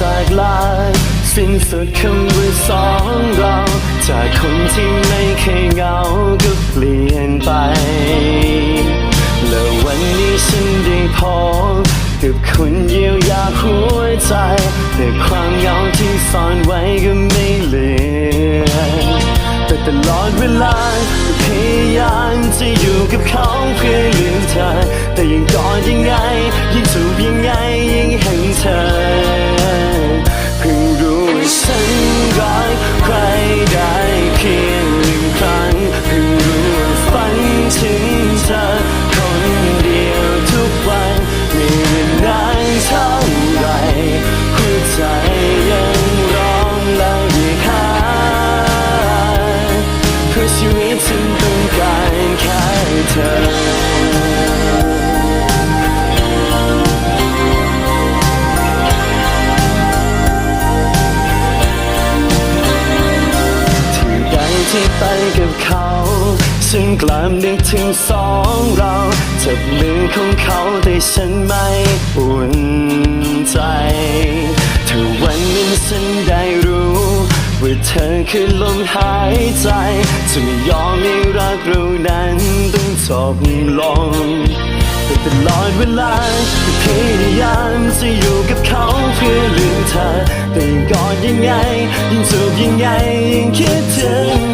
จากลายสิ้นสุดคำว่าสองเรา จากคนที่ไม่เคยเหงาก็เปลี่ยนไป แล้ววันนี้ฉันได้พบกับคนเยียวยาหัวใจแต่ความเหงาที่ซ่อนไว้ก็ไม่เหลือแต่ตลอดเวลาพยายามจะอยู่กับเขาเพื่อลืมเธอแต่ยังกอดยังไง ยิ่งจูบยังไง ที่ไปกับเขา ฉันกลับนึกถึงสองเราจับมือของเขาแต่ฉันไม่อุ่นใจถ้าวันนั้นฉันได้รู้ว่าเธอคือลมหายใจ จะไม่ยอมให้รักเรานั้นต้องจบลงแต่ตลอดเวลาพยายามจะอยู่กับเขาเพื่อลืมเธอแต่ยังกอดยังไงยิ่งจูบยังไงยิ่งคิดถึง